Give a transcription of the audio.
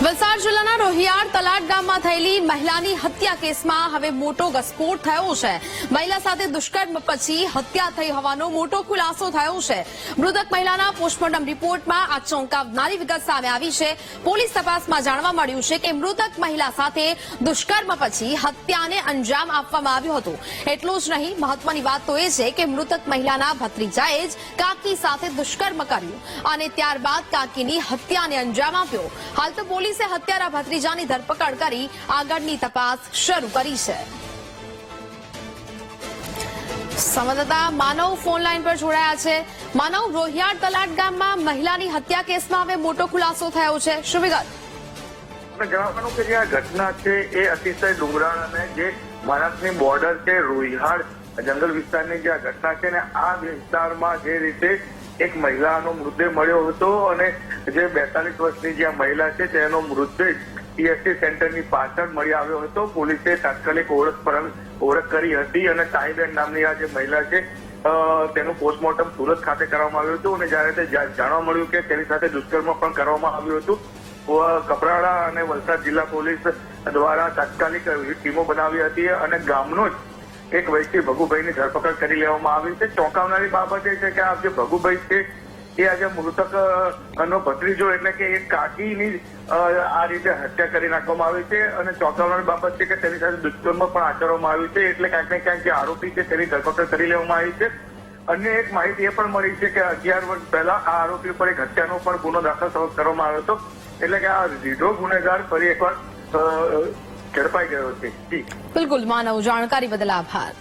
વલસાડ જિલ્લાના રોહિયાળ તલાટ ગામમાં થયેલી મહિલાની હત્યા કેસમાં હવે મોટો ઘસફોટ થયો છે. મહિલા સાથે દુષ્કર્મ પછી હત્યા થઈ હોવાનો મોટો ખુલાસો થયો છે. મૃતક મહિલાના પોસ્ટમોર્ટમ રિપોર્ટમાં આ ચોંકાવનારી વિગત સામે આવી છે. પોલીસ તપાસમાં જાણવા મળ્યું છે કે મૃતક મહિલા સાથે દુષ્કર્મ પછી હત્યાને અંજામ આપવામાં આવ્યું હતું. એટલું જ નહીં, મહત્વની વાત તો એ છે કે મૃતક મહિલાના ભત્રીજાએ જ કાકી સાથે દુષ્કર્મ કર્યું અને ત્યારબાદ કાકીની હત્યાને અંજામ આપ્યો. હાલ તો પોલીસે હત્યારા ભત્રીજાની ધરપકડ કરી આગળની તપાસ શરૂ કરી છે. સંવાદદાતા માનવ ફોન પર જોડાયા છે. માનવ રોહિયાળ તલાટ ગામમાં મહિલાની હત્યા કેસમાં હવે મોટો ખુલાસો થયો છે. શું વિગત? જણાવવાનું કે જે આ ઘટના છે એ અતિશય ડુંગરાળ અને જે મહારાષ્ટ્રની બોર્ડર છે રોહિહાળ જંગલ વિસ્તારની જે આ ઘટના છે ને આ વિસ્તારમાં જે રીતે એક મહિલાનો મૃતદેહ મળ્યો હતો અને જે બેતાલીસ વર્ષની જે મહિલા છે તેનો મૃતદેહ ટીએસટી સેન્ટરની પાછળ મળી આવ્યો હતો. પોલીસે તાત્કાલિક ઓળખ પર ઓળખ કરી હતી અને સાઈબેન નામની આ જે મહિલા છે તેનું પોસ્ટમોર્ટમ સુરત ખાતે કરવામાં આવ્યું હતું અને જ્યારે તે જાણવા મળ્યું કે તેની સાથે દુષ્કર્મ પણ કરવામાં આવ્યું હતું કપરાડા અને વલસાડ જિલ્લા પોલીસ દ્વારા તાત્કાલિક ટીમો બનાવી હતી અને ગામનો જ એક વ્યક્તિ ભગુભાઈની ધરપકડ કરી લેવામાં આવી છે. ચોંકાવનારી બાબત એ છે કે આ જે ભગુભાઈ છે એ આજે મૃતક નો ભત્રીજો એટલે કે એક કાકીની આ રીતે હત્યા કરી નાખવામાં આવી છે અને ચોંકાવનારી બાબત છે કે તેની સાથે દુષ્કર્મ પણ આચરવામાં આવ્યું છે એટલે ક્યાંક ને ક્યાંક જે આરોપી છે તેની ધરપકડ કરી લેવામાં આવી છે. અન્ય એક માહિતી એ પણ મળી છે કે અગિયાર વર્ષ પહેલા આ આરોપી પર એક હત્યાનો પણ ગુનો દાખલ કરવામાં આવ્યો હતો. એટલે કે આ રીઢો ગુનેગાર ફરી એકવાર ઝડપાઈ ગયો છે. બિલકુલ, માનવ જાણકારી બદલ આભાર.